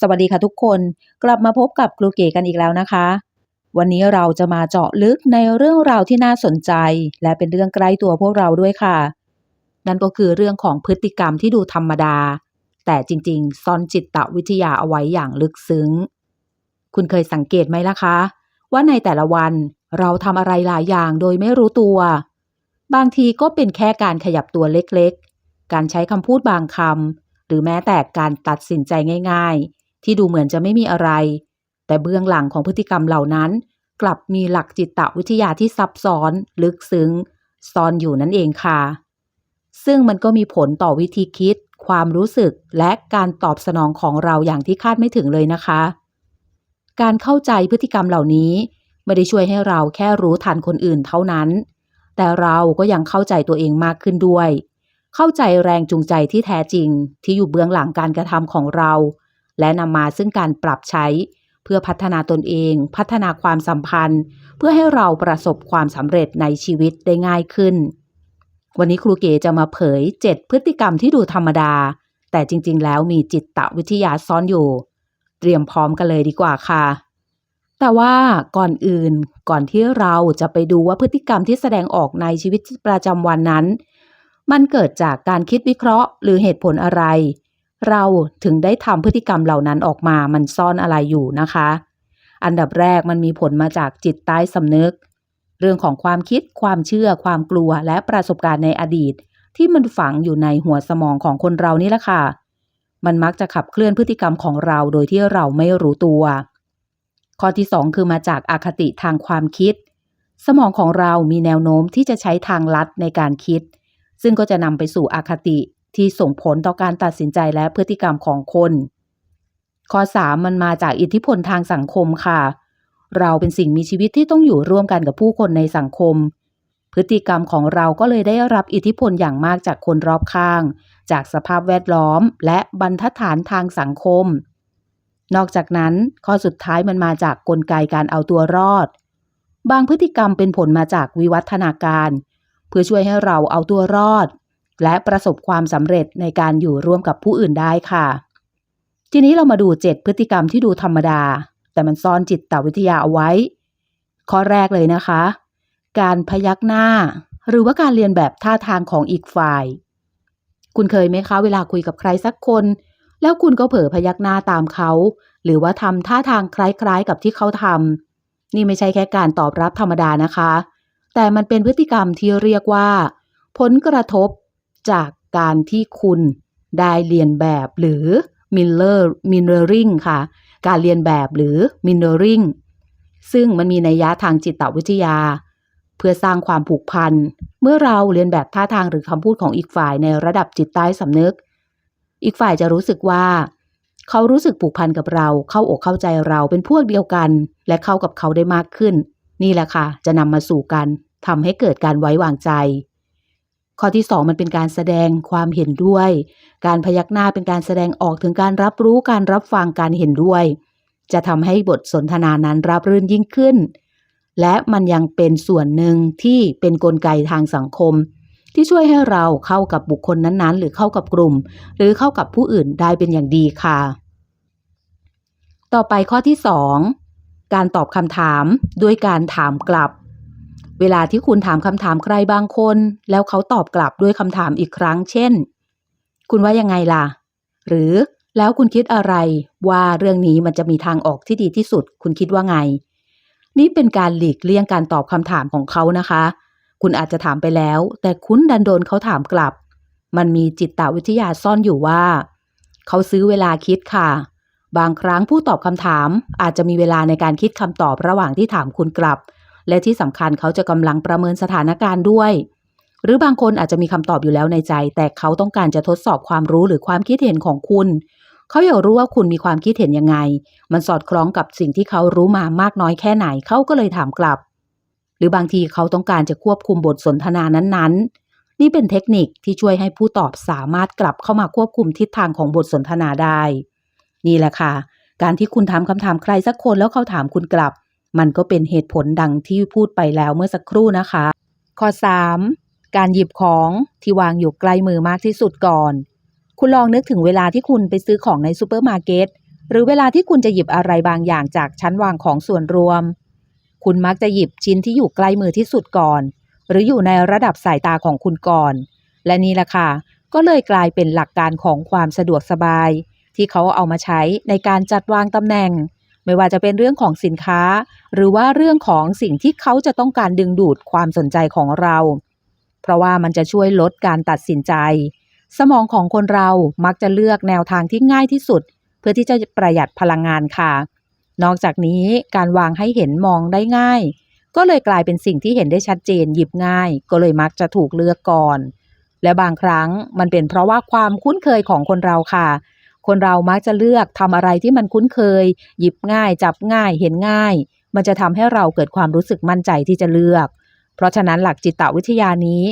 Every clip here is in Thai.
สวัสดีค่ะทุกคน กลับมาพบกับครูเก๋กันอีกแล้วนะคะ วันนี้เราจะมาเจาะลึกในเรื่องราวที่น่าสนใจ และเป็นเรื่องใกล้ตัวพวกเราด้วยค่ะ นั่นก็คือเรื่องของพฤติกรรมที่ดูธรรมดา แต่จริงๆซ่อนจิตวิทยาเอาไว้อย่างลึกซึ้ง คุณเคยสังเกตไหมล่ะคะ ว่าในแต่ละวันเราทำอะไรหลายอย่างโดยไม่รู้ตัว บางทีก็เป็นแค่การขยับตัวเล็กๆ การใช้คำพูดบางคำหรือแม้แต่การตัดสินใจง่าย ๆ ที่ดูเหมือนจะไม่มีอะไร แต่เบื้องหลังของพฤติกรรมเหล่านั้น กลับมีหลักจิตวิทยาที่ซับซ้อน ลึกซึ้งซ่อนอยู่นั่นเองค่ะ ซึ่งมันก็มีผลต่อวิธีคิด ความรู้สึกและการตอบสนองของเราอย่างที่คาดไม่ถึงเลยนะคะ การเข้าใจพฤติกรรมเหล่านี้ ไม่ได้ช่วยให้เราแค่รู้ทันคนอื่นเท่านั้น แต่เราก็ยังเข้าใจตัวเองมากขึ้นด้วย เข้าใจแรงจูงใจที่แท้จริง ที่อยู่เบื้องหลังการกระทำของเรา และนำมาซึ่งการปรับใช้ เพื่อพัฒนาตนเอง พัฒนาความสัมพันธ์ เพื่อให้เราประสบความสำเร็จในชีวิตได้ง่ายขึ้น วันนี้ครูเก๋จะมาเผย 7 พฤติกรรมที่ดูธรรมดา แต่จริง ๆ แล้วมีจิตวิทยาซ่อนอยู่ เตรียมพร้อมกันเลยดีกว่าค่ะแต่ว่าก่อนอื่นก่อนที่เราจะไปดูว่าพฤติกรรมที่แสดงออกในชีวิตประจำวันนั้น มันเกิดจากการคิดวิเคราะห์ หรือเหตุผลอะไร เราถึงได้ทำพฤติกรรมเหล่านั้นออกมา มันซ่อนอะไรอยู่นะคะ อันดับแรกมันมีผลมาจากจิตใต้สำนึก เรื่องของความคิด ความเชื่อ ความกลัว และประสบการณ์ในอดีต ที่มันฝังอยู่ในหัวสมองของคนเรานี่แหละค่ะ มันมักจะขับเคลื่อนพฤติกรรมของเราโดยที่เราไม่รู้ตัว ข้อที่ 2 คือมาจากอาคติทางความคิด สมองของเรามีแนวโน้มที่จะใช้ทางลัดในการคิด ซึ่งก็จะนำไปสู่อาคติ ที่ส่งผลต่อการตัดสินใจและพฤติกรรมของคน ข้อ 3 มันมาจากอิทธิพลทางสังคมค่ะ เราเป็นสิ่งมีชีวิตที่ต้องอยู่ร่วมกันกับผู้คนในสังคม พฤติกรรมของเราก็เลยได้รับอิทธิพลอย่างมากจากคนรอบข้าง จากสภาพแวดล้อม และบรรทัดฐานทางสังคม นอกจากนั้น ข้อสุดท้ายมันมาจากกลไกการเอาตัวรอด บางพฤติกรรมเป็นผลมาจากวิวัฒนาการ เพื่อช่วยให้เราเอาตัวรอด และประสบความสำเร็จในการอยู่ร่วมกับผู้อื่นได้ค่ะ ทีนี้เรามาดู7พฤติกรรมที่ดูธรรมดา แต่มันซ่อนจิตวิทยาเอาไว้ ข้อแรกเลยนะคะ การพยักหน้า หรือว่าการเรียนแบบท่าทางของอีกฝ่าย คุณเคยไหมคะ เวลาคุยกับใครสักคน แล้วคุณก็เผลอพยักหน้าตามเขา หรือว่าทำท่าทางคล้ายๆ กับที่เขาทำนี่ไม่ใช่แค่การตอบรับธรรมดานะคะ แต่มันเป็นพฤติกรรมที่เรียกว่า ผลกระทบ จากการที่คุณได้เรียนแบบหรือ mirror mirroring ค่ะ การเรียนแบบหรือ mirroring ซึ่งมันมีนัยยะทางจิตวิทยา เพื่อสร้างความผูกพัน เมื่อเราเรียนแบบท่าทางหรือคำพูดของอีกฝ่ายในระดับจิตใต้สำนึก อีกฝ่ายจะรู้สึกว่า เขารู้สึกผูกพันกับเรา เข้าอกเข้าใจเราเป็นพวกเดียวกัน และเข้ากับเขาได้มากขึ้น นี่แหละค่ะ จะนำมาสู่กันทำให้เกิดการไว้วางใจ ข้อที่ 2 มันเป็นการแสดงความเห็นด้วย การพยักหน้าเป็นการแสดงออกถึงการรับรู้การรับฟังการเห็นด้วย จะทำให้บทสนทนานั้นรับรื่นยิ่งขึ้น และมันยังเป็นส่วนหนึ่งที่เป็นนกลไกทางสังคม ที่ช่วยให้เราเข้ากับบุคคลนั้นๆ หรือเข้ากับกลุ่ม หรือเข้ากับผู้อื่นได้เป็นอย่างดีค่ะ ต่อไปข้อที่ 2 การตอบคำถามด้วยการถามกลับ เวลาที่คุณถามคำถามใครบางคน แล้วเขาตอบกลับด้วยคำถามอีกครั้ง เช่น คุณว่ายังไงล่ะ หรือแล้วคุณคิดอะไรว่าเรื่องนี้มันจะมีทางออกที่ดีที่สุด คุณคิดว่าไง นี่เป็นการหลีกเลี่ยงการตอบคำถามของเขานะคะ คุณอาจจะถามไปแล้ว แต่คุณดันโดนเขาถามกลับ มันมีจิตวิทยาซ่อนอยู่ว่า เขาซื้อเวลาคิดค่ะ บางครั้งผู้ตอบคำถามอาจจะมีเวลาในการคิดคำตอบระหว่างที่ถามคุณกลับ และที่สำคัญเขาจะกำลังประเมินสถานการณ์ด้วย หรือบางคนอาจจะมีคำตอบอยู่แล้วในใจ แต่เขาต้องการจะทดสอบความรู้หรือความคิดเห็นของคุณ เขาอยากรู้ว่าคุณมีความคิดเห็นยังไง มันสอดคล้องกับสิ่งที่เขารู้มามากน้อยแค่ไหนเขาก็เลยถามกลับ หรือบางทีเขาต้องการจะควบคุมบทสนทนานั้นๆ นี่เป็นเทคนิคที่ช่วยให้ผู้ตอบสามารถกลับเข้ามาควบคุมทิศทางของบทสนทนาได้ นี่แหละค่ะการที่คุณถามคำถามใครสักคนแล้วเขาถามคุณกลับ มันก็เป็นเหตุผลดังที่พูดไปแล้วเมื่อสักครู่นะคะ ข้อ 3. การหยิบของที่วางอยู่ใกล้มือมากที่สุดก่อน คุณลองนึกถึงเวลาที่คุณไปซื้อของในซูเปอร์มาร์เก็ตหรือเวลาที่คุณจะหยิบอะไรบางอย่างจากชั้นวางของส่วนรวม คุณมักจะหยิบชิ้นที่อยู่ใกล้มือที่สุดก่อน หรืออยู่ในระดับสายตาของคุณก่อน และนี่แหละค่ะ ก็เลยกลายเป็นหลักการของความสะดวกสบาย ที่เขาเอามาใช้ในการจัดวางตำแหน่ง ไม่ว่าจะเป็นเรื่องของสินค้า หรือว่าเรื่องของสิ่งที่เขาจะต้องการดึงดูดความสนใจของเรา เพราะว่ามันจะช่วยลดการตัดสินใจ สมองของคนเรามักจะเลือกแนวทางที่ง่ายที่สุด เพื่อที่จะประหยัดพลังงานค่ะ นอกจากนี้การวางให้เห็นมองได้ง่าย ก็เลยกลายเป็นสิ่งที่เห็นได้ชัดเจนหยิบง่าย ก็เลยมักจะถูกเลือกก่อน และบางครั้งมันเป็นเพราะว่าความคุ้นเคยของคนเราค่ะ คนเรามักจะเลือกทำอะไรที่มันคุ้นเคย หยิบง่าย จับง่าย เห็นง่าย มันจะทำให้เราเกิดความรู้สึกมั่นใจที่จะเลือก เพราะฉะนั้นหลักจิตวิทยานี้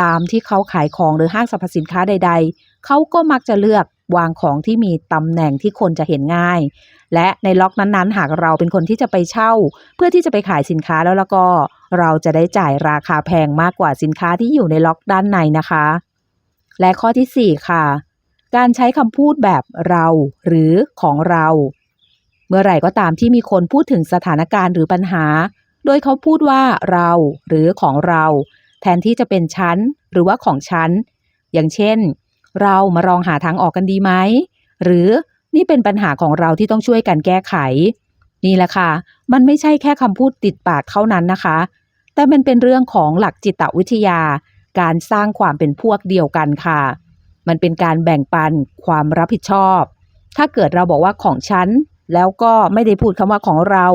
ตามที่เขาขายของหรือห้างสรรพสินค้าใด ๆ เขาก็มักจะเลือกวางของที่มีตำแหน่งที่คนจะเห็นง่าย และในล็อกนั้นๆ หากเราเป็นคนที่จะไปเช่า เพื่อที่จะไปขายสินค้าแล้วแล้วก็ เราจะได้จ่ายราคาแพงมากกว่าสินค้าที่อยู่ในล็อกด้านในนะคะ และข้อที่ 4 ค่ะ การใช้คำพูดแบบเราหรือของเรา เมื่อไหร่ก็ตามที่มีคนพูดถึงสถานการณ์หรือปัญหา โดยเขาพูดว่าเราหรือของเรา แทนที่จะเป็นฉันหรือว่าของฉัน อย่างเช่น เรามาลองหาทางออกกันดีไหม หรือนี่เป็นปัญหาของเราที่ต้องช่วยกันแก้ไข นี่แหละค่ะ มันไม่ใช่แค่คำพูดติดปากเท่านั้นนะคะ แต่มันเป็นเรื่องของหลักจิตวิทยา การสร้างความเป็นพวกเดียวกันค่ะ มันเป็นการแบ่งปันความรับผิดชอบ ถ้าเกิดเราบอกว่าของฉัน แล้วก็ไม่ได้พูดคำว่าของเรา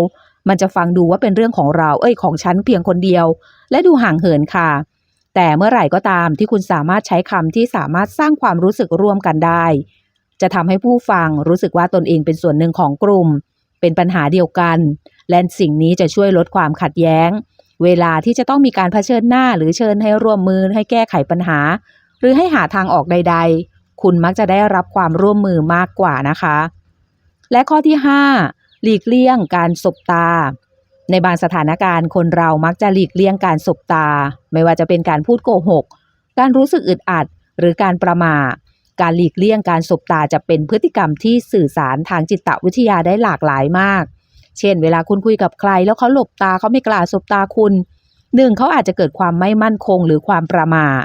มันจะฟังดูว่าเป็นเรื่องของเรา เอ้ยของฉันเพียงคนเดียว และดูห่างเหินค่ะ แต่เมื่อไหร่ก็ตามที่คุณสามารถใช้คำที่สามารถสร้างความรู้สึกร่วมกันได้ จะทำให้ผู้ฟังรู้สึกว่าตนเองเป็นส่วนหนึ่งของกลุ่ม เป็นปัญหาเดียวกัน และสิ่งนี้จะช่วยลดความขัดแย้ง เวลาที่จะต้องมีการเผชิญหน้าหรือเชิญให้ร่วมมือให้แก้ไขปัญหา หรือให้หาทางออกใด ๆ คุณมักจะได้รับความร่วมมือมากกว่านะคะ และข้อที่ 5 หลีกเลี่ยงการสบตา ในบางสถานการณ์คนเรามักจะหลีกเลี่ยงการสบตา ไม่ว่าจะเป็นการพูดโกหก การรู้สึกอึดอัด หรือการประมาทการหลีกเลี่ยงการสบตาจะเป็นพฤติกรรมที่สื่อสารทางจิตวิทยาได้หลากหลายมาก เช่น เวลาคุณคุยกับใคร แล้วเขาหลบตาเขาไม่กล้าสบตาคุณหนึ่งเขาอาจจะเกิดความไม่มั่นคงหรือความประมาท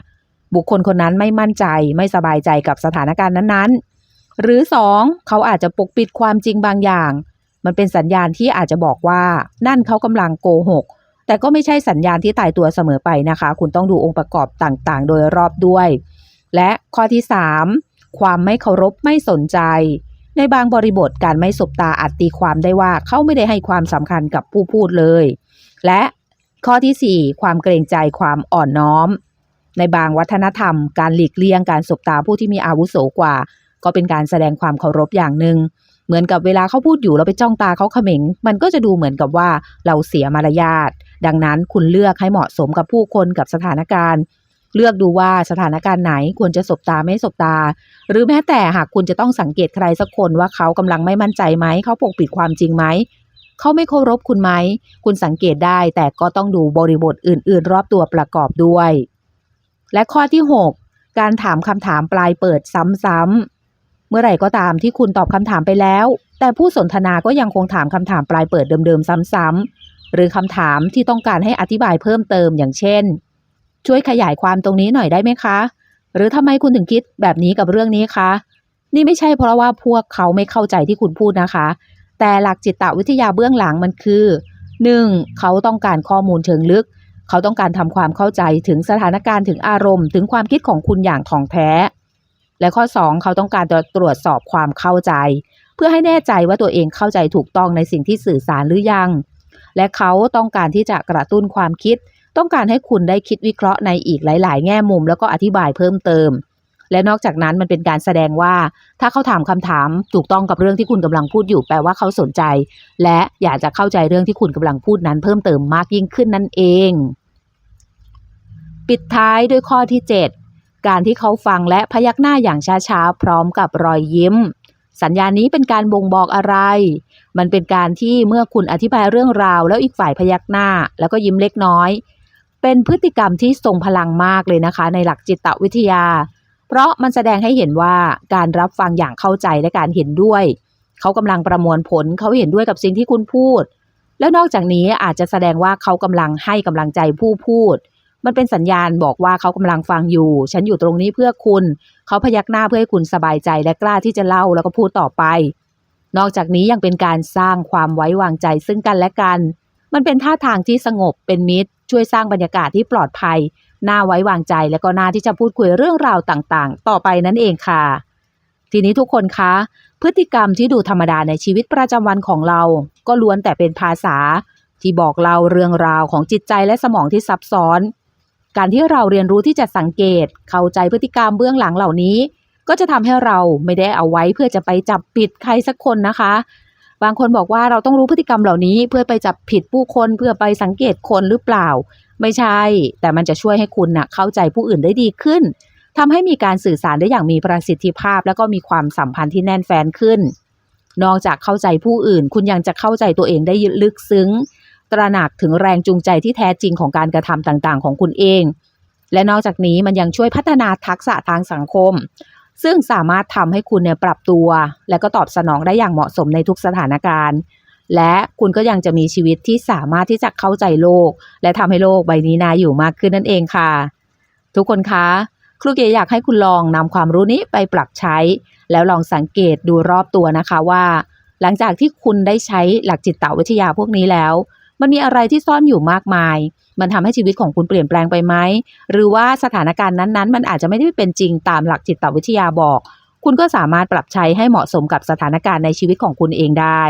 บุคคลคนนั้นไม่มั่นใจไม่สบายใจกับสถานการณ์นั้นๆ หรือสองเขาอาจจะปกปิดความจริงบางอย่าง มันเป็นสัญญาณที่อาจจะบอกว่านั่นเขากำลังโกหก แต่ก็ไม่ใช่สัญญาณที่ตายตัวเสมอไปนะคะ คุณต้องดูองค์ประกอบต่างๆ โดยรอบด้วย และข้อที่ 3 ความไม่เคารพไม่สนใจ ในบางบริบทการไม่สบตาอาจตีความได้ว่าเขาไม่ได้ให้ความสำคัญกับผู้พูดเลย และข้อที่ 4 ความเกรงใจความอ่อนน้อม ในบางวัฒนธรรม การหลีกเลี่ยงการสบตาผู้ที่มีอาวุโสกว่า ก็เป็นการแสดงความเคารพอย่างหนึ่ง เหมือนกับเวลาเขาพูดอยู่เราไปจ้องตาเขาเขม็ง มันก็จะดูเหมือนกับว่าเราเสียมารยาทดังนั้นคุณเลือกให้เหมาะสมกับผู้คนกับสถานการณ์ เลือกดูว่าสถานการณ์ไหนควรจะสบตาไม่สบตา หรือแม้แต่หากคุณจะต้องสังเกตใครสักคนว่าเขากำลังไม่มั่นใจไหมเขาปกปิดความจริงไหมเขาไม่เคารพคุณไหม คุณสังเกตได้แต่ก็ต้องดูบริบทอื่น ๆ รอบตัวประกอบด้วย และข้อที่ 6 การถามคำถามปลายเปิดซ้ำๆ เมื่อไหร่ก็ตามที่คุณตอบคำถามไปแล้ว แต่ผู้สนทนาก็ยังคงถามคำถามปลายเปิดเดิมๆ ซ้ำๆ หรือคำถามที่ต้องการให้อธิบายเพิ่มเติมอย่างเช่น ช่วยขยายความตรงนี้หน่อยได้ไหมคะ หรือทำไมคุณถึงคิดแบบนี้กับเรื่องนี้คะ นี่ไม่ใช่เพราะว่าพวกเขาไม่เข้าใจที่คุณพูดนะคะ แต่หลักจิตวิทยาเบื้องหลังมันคือ 1. เขาต้องการข้อมูลเชิงลึก เขาต้องการทำความเข้าใจถึงสถานการณ์ถึงอารมณ์ ถึงความคิดของคุณอย่างท่องแท้ และข้อ 2 เขาต้องการจะตรวจสอบความเข้าใจ เพื่อให้แน่ใจว่าตัวเองเข้าใจถูกต้องในสิ่งที่สื่อสารหรือยัง และเขาต้องการที่จะกระตุ้นความคิด ต้องการให้คุณได้คิดวิเคราะห์ในอีกหลาย ๆ แง่มุม แล้วก็อธิบายเพิ่มเติม และนอกจากนั้นมันเป็นการแสดงว่า ถ้าเขาถามคำถามถูกต้องกับเรื่องที่คุณกำลังพูดอยู่แปลว่าเขาสนใจ และอยากจะเข้าใจเรื่องที่คุณกำลังพูดนั้น เพิ่มเติมมากยิ่งขึ้นนั่นเอง ปิดท้ายด้วยข้อที่ 7 การที่เขาฟังและพยักหน้าอย่างช้าๆ พร้อมกับรอยยิ้มสัญญาณนี้เป็นการบ่งบอกอะไร มันเป็นการที่เมื่อคุณอธิบายเรื่องราว แล้วอีกฝ่ายพยักหน้า แล้วก็ยิ้มเล็กน้อย เป็นพฤติกรรมที่ทรงพลังมากเลยนะคะ ในหลักจิตวิทยา เพราะมันแสดงให้เห็นว่าการรับฟังอย่างเข้าใจและการเห็นด้วย เขากำลังประมวลผลเขาเห็นด้วยกับสิ่งที่คุณพูด แล้วนอกจากนี้อาจจะแสดงว่าเขากำลังให้กำลังใจผู้พูด มันเป็นสัญญาณบอกว่าเขากำลังฟังอยู่ ฉันอยู่ตรงนี้เพื่อคุณ เขาพยักหน้าเพื่อให้คุณสบายใจและกล้าที่จะเล่าแล้วก็พูดต่อไป นอกจากนี้ยังเป็นการสร้างความไว้วางใจซึ่งกันและกัน มันเป็นท่าทางที่สงบเป็นมิตร ช่วยสร้างบรรยากาศที่ปลอดภัย น่าไว้วางใจและก็น่าที่จะพูดคุยเรื่องราวต่างๆ ต่อไปนั่นเองค่ะ ทีนี้ทุกคนคะพฤติกรรมที่ดูธรรมดาในชีวิตประจำวันของเรา ก็ล้วนแต่เป็นภาษา ที่บอกเล่าเรื่องราวของจิตใจและสมองที่ซับซ้อน การที่เราเรียนรู้ที่จะสังเกต เข้าใจพฤติกรรมเบื้องหลังเหล่านี้ ก็จะทำให้เราไม่ได้เอาไว้เพื่อจะไปจับผิดใครสักคนนะคะ บางคนบอกว่าเราต้องรู้พฤติกรรมเหล่านี้ เพื่อไปจับผิดผู้คนเพื่อไปสังเกตคนหรือเปล่า ไม่ใช่ แต่มันจะช่วยให้คุณนะ่ะเข้าใจผู้อื่นได้ดีขึ้นทำให้มีการสื่อสารได้อย่างมีประสิทธิภาพ แล้วก็มีความสัมพันธ์ที่แน่นแฟ้นขึ้น นอกจากเข้าใจผู้อื่น คุณยังจะเข้าใจตัวเองได้ลึกซึ้ง ตระหนักถึงแรงจูงใจที่แท้จริงของการกระทำต่างๆ ของคุณเอง และนอกจากนี้มันยังช่วยพัฒนาทักษะทางสังคม ซึ่งสามารถทำให้คุณเนี่ยปรับตัว และก็ตอบสนองได้อย่างเหมาะสมในทุกสถานการณ์ และคุณก็ยังจะมีชีวิตที่สามารถที่จะเข้าใจโลก และทำให้โลกใบนี้น่าอยู่มากขึ้นนั่นเองค่ะ ทุกคนคะครูเก๋อยากให้คุณลองนำความรู้นี้ไปปรับใช้ แล้วลองสังเกตดูรอบตัวนะคะว่า หลังจากที่คุณได้ใช้หลักจิตวิทยาพวกนี้แล้ว มันมีอะไรที่ซ่อนอยู่มากมาย มันทำให้ชีวิตของคุณเปลี่ยนแปลงไปไหม หรือว่าสถานการณ์นั้นๆ มันอาจจะไม่ได้เป็นจริงตามหลักจิตวิทยาบอก คุณก็สามารถปรับใช้ให้เหมาะสมกับสถานการณ์ในชีวิตของคุณเองได้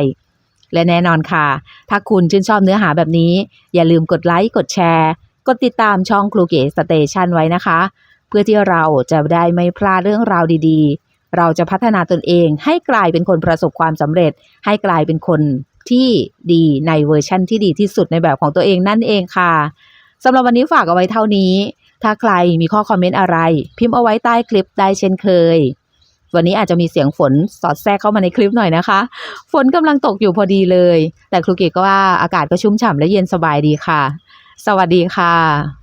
และแน่นอนค่ะ ถ้าคุณชื่นชอบเนื้อหาแบบนี้ อย่าลืมกดไลค์กดแชร์ กดติดตามช่องครูเก๋สเตชันไว้นะคะ เพื่อที่เราจะได้ไม่พลาดเรื่องราวดีๆ เราจะพัฒนาตนเองให้กลายเป็นคนประสบความสำเร็จ ให้กลายเป็นคน ที่ดีในเวอร์ชั่นที่ดีที่สุดในแบบของตัวเองนั่นเองค่ะสำหรับวันนี้ฝากเอาไว้เท่านี้ ถ้าใครมีข้อคอมเมนต์อะไร พิมพ์เอาไว้ใต้คลิปได้เช่นเคย วันนี้อาจจะมีเสียงฝนสอดแทรกเข้ามาในคลิปหน่อยนะคะ ฝนกำลังตกอยู่พอดีเลย แต่ครูเกก็ว่าอากาศก็ชุ่มฉ่ำและเย็นสบายดีค่ะ สวัสดีค่ะ